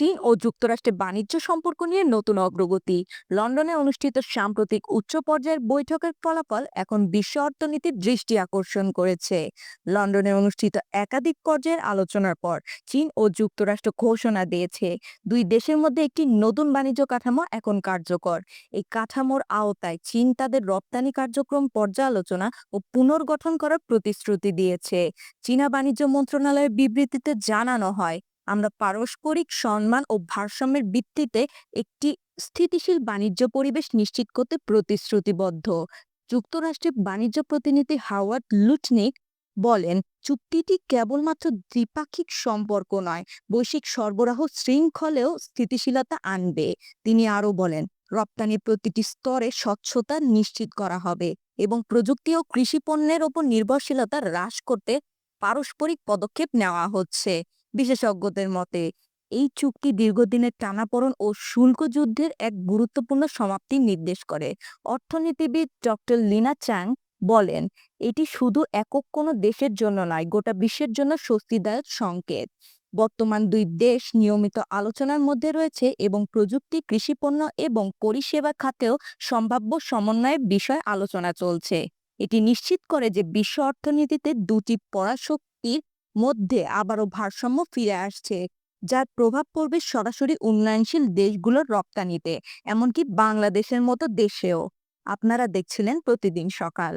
চীন ও যুক্তরাষ্ট্রের বাণিজ্য সম্পর্ক নিয়ে নতুন অগ্রগতি। লন্ডনে অনুষ্ঠিত সাম্প্রতিক উচ্চ পর্যায়ের বৈঠকের ফলাফল এখন বিশ্ব অর্থনীতির দৃষ্টি আকর্ষণ করেছে। লন্ডনে অনুষ্ঠিত একাধিক পর্যায়ের আলোচনার পর চীন ও যুক্তরাষ্ট্র ঘোষণা দিয়েছে, দুই দেশের মধ্যে একটি নতুন বাণিজ্য কাঠামো এখন কার্যকর। এই কাঠামোর আওতায় চীন তাদের রপ্তানি কার্যক্রম পর্যালোচনা ও পুনর্গঠন করার প্রতিশ্রুতি দিয়েছে। চীনা বাণিজ্য মন্ত্রণালয়ের বিবৃতিতে জানানো হয় আমরা পারস্পরিক সম্মান ও ভারসাম্যের ভিত্তিতে একটি স্থিতিশীল বাণিজ্য পরিবেশ নিশ্চিত করতে প্রতিশ্রুতিবদ্ধ। যুক্তরাষ্ট্রের বাণিজ্য প্রতিনিধি হাওয়ার্ড লুটনিক বলেন, চুক্তিটি কেবলমাত্র দ্বিপাক্ষিক সম্পর্ক নয়, বৈশ্বিক সরবরাহ শৃঙ্খলেও স্থিতিশীলতা আনবে। তিনি আরও বলেন রপ্তানির প্রতিটি স্তরে স্বচ্ছতা নিশ্চিত করা হবে এবং প্রযুক্তি ও কৃষি পণ্যের ওপর নির্ভরশীলতা হ্রাস করতে পারস্পরিক পদক্ষেপ নেওয়া হচ্ছে। বিশেষজ্ঞদের মতে, এই চুক্তি দীর্ঘদিনের টানাপোড়েন ও শুল্ক যুদ্ধের এক গুরুত্বপূর্ণ সমাপ্তি নির্দেশ করে। অর্থনীতিবিদ ডক্টর লিনা চাং বলেন, এটি শুধু একক কোনো দেশের জন্য নয়, গোটা বিশ্বের জন্য স্বস্তিদায়ক সংকেত। বর্তমান দুই দেশ নিয়মিত আলোচনার মধ্যে রয়েছে এবং প্রযুক্তি, কৃষিপণ্য এবং পরিষেবা খাতেও সম্ভাব্য সমন্বয়ের বিষয়ে আলোচনা চলছে। এটি নিশ্চিত করে যে বিশ্ব অর্থনীতিতে দুটি পরাশক্তির মধ্যে আবারও ভারসাম্য ফিরে আসছে, যার প্রভাব পড়বে সরাসরি উন্নয়নশীল দেশগুলোর রপ্তানিতে, এমনকি বাংলাদেশের মতো দেশেও। আপনারা দেখছিলেন প্রতিদিন সকাল।